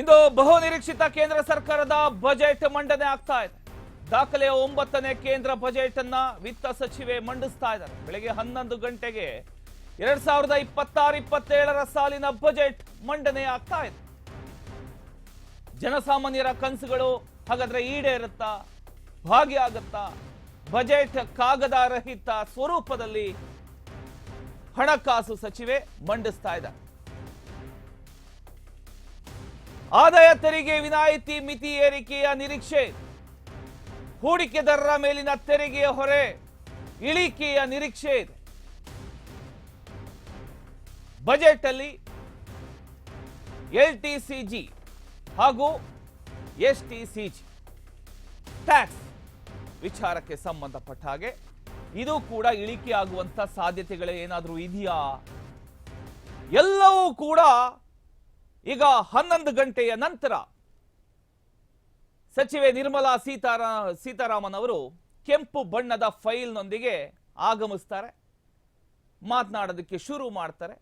ಇಂದು ಬಹು ನಿರೀಕ್ಷಿತ ಕೇಂದ್ರ ಸರ್ಕಾರದ ಬಜೆಟ್ ಮಂಡನೆ ಆಗ್ತಾ ಇದೆ. ದಾಖಲೆಯ ಒಂಬತ್ತನೇ ಕೇಂದ್ರ ಬಜೆಟ್ ಅನ್ನ ವಿತ್ತ ಸಚಿವೆ ಮಂಡಿಸ್ತಾ ಇದ್ದಾರೆ. ಬೆಳಗ್ಗೆ ಹನ್ನೊಂದು ಗಂಟೆಗೆ ಎರಡ್ ಸಾವಿರದ ಇಪ್ಪತ್ತಾರು, ಇಪ್ಪತ್ತೇಳರ ಸಾಲಿನ ಬಜೆಟ್ ಮಂಡನೆ ಆಗ್ತಾ ಇದೆ. ಜನಸಾಮಾನ್ಯರ ಕನಸುಗಳು ಹಾಗಾದ್ರೆ ಈಡೇರುತ್ತಾ ಭಾಗಿಯಾಗುತ್ತಾ ಬಜೆಟ್ ಕಾಗದ ರಹಿತ ಸ್ವರೂಪದಲ್ಲಿ ಹಣಕಾಸು ಸಚಿವೆ ಮಂಡಿಸ್ತಾ ಇದ್ದಾರೆ. ಆದಾಯ ತೆರಿಗೆ ವಿನಾಯಿತಿ ಮಿತಿ ಏರಿಕೆಯ ನಿರೀಕ್ಷೆ. ಹೂಡಿಕೆದಾರರ ಮೇಲಿನ ತೆರಿಗೆಯ ಹೊರೆ ಇಳಿಕೆಯ ನಿರೀಕ್ಷೆ ಇದೆ. ಬಜೆಟ್ ಅಲ್ಲಿ ಎಲ್ ಟಿ ಸಿ ಜಿ ಹಾಗೂ S T C G tax ವಿಚಾರಕ್ಕೆ ಸಂಬಂಧಪಟ್ಟ ಹಾಗೆ ಇದು ಕೂಡ ಇಳಿಕೆ ಆಗುವಂತ ಸಾಧ್ಯತೆಗಳು ಏನಾದರೂ ಇದೆಯಾ? ಎಲ್ಲವೂ ಕೂಡ ಈಗ ಹನ್ನೊಂದು ಗಂಟೆಯ ನಂತರ ಸಚಿವೆ ನಿರ್ಮಲಾ ಸೀತಾರಾ ಸೀತಾರಾಮನ್ ಅವರು ಕೆಂಪು ಬಣ್ಣದ ಫೈಲ್ನೊಂದಿಗೆ ಆಗಮಿಸ್ತಾರೆ, ಮಾತನಾಡೋದಕ್ಕೆ ಶುರು ಮಾಡ್ತಾರೆ.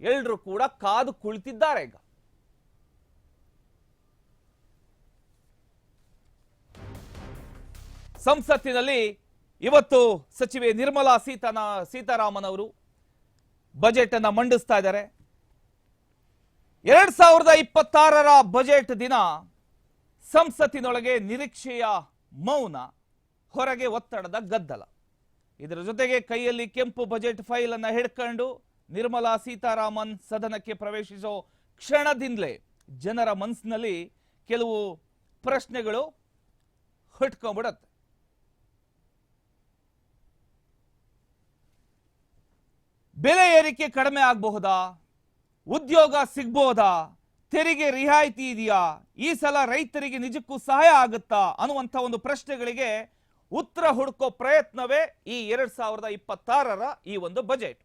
ಎಲ್ಲರೂ ಕೂಡ ಕಾದು ಕುಳಿತಿದ್ದಾರೆ ಈಗ. ಸಂಸತ್ತಿನಲ್ಲಿ ಇವತ್ತು ಸಚಿವೆ ನಿರ್ಮಲಾ ಸೀತಾನ ಸೀತಾರಾಮನ್ ಅವರು ಬಜೆಟ್ ಅನ್ನ ಮಂಡಿಸ್ತಾ ಇದ್ದಾರೆ. ಎರಡ್ ಸಾವಿರದ ಇಪ್ಪತ್ತಾರರ ಬಜೆಟ್ ದಿನ ಸಂಸತ್ತಿನೊಳಗೆ ನಿರೀಕ್ಷೆಯ ಮೌನ, ಹೊರಗೆ ಒತ್ತಡದ ಗದ್ದಲ. ಇದರ ಜೊತೆಗೆ ಕೈಯಲ್ಲಿ ಕೆಂಪು ಬಜೆಟ್ ಫೈಲ್ ಅನ್ನು ಹಿಡ್ಕೊಂಡು ನಿರ್ಮಲಾ ಸೀತಾರಾಮನ್ ಸದನಕ್ಕೆ ಪ್ರವೇಶಿಸೋ ಕ್ಷಣದಿಂದಲೇ ಜನರ ಮನಸ್ಸಿನಲ್ಲಿ ಕೆಲವು ಪ್ರಶ್ನೆಗಳು ಹುಟ್ಕೊಂಡ್ಬಿಡತ್ತೆ ಬೆಲೆ ಏರಿಕೆ ಕಡಿಮೆ ಆಗಬಹುದಾ? ಉದ್ಯೋಗ ಸಿಗ್ಬೋದಾ? ತೆರಿಗೆ ರಿಯಾಯಿತಿ ಇದೆಯಾ? ಈ ಸಲ ರೈತರಿಗೆ ನಿಜಕ್ಕೂ ಸಹಾಯ ಆಗುತ್ತಾ? ಅನ್ನುವಂಥ ಒಂದು ಪ್ರಶ್ನೆಗಳಿಗೆ ಉತ್ತರ ಹುಡುಕೋ ಪ್ರಯತ್ನವೇ ಈ ಎರಡ್ ಸಾವಿರದ ಇಪ್ಪತ್ತಾರರ ಈ ಒಂದು ಬಜೆಟ್.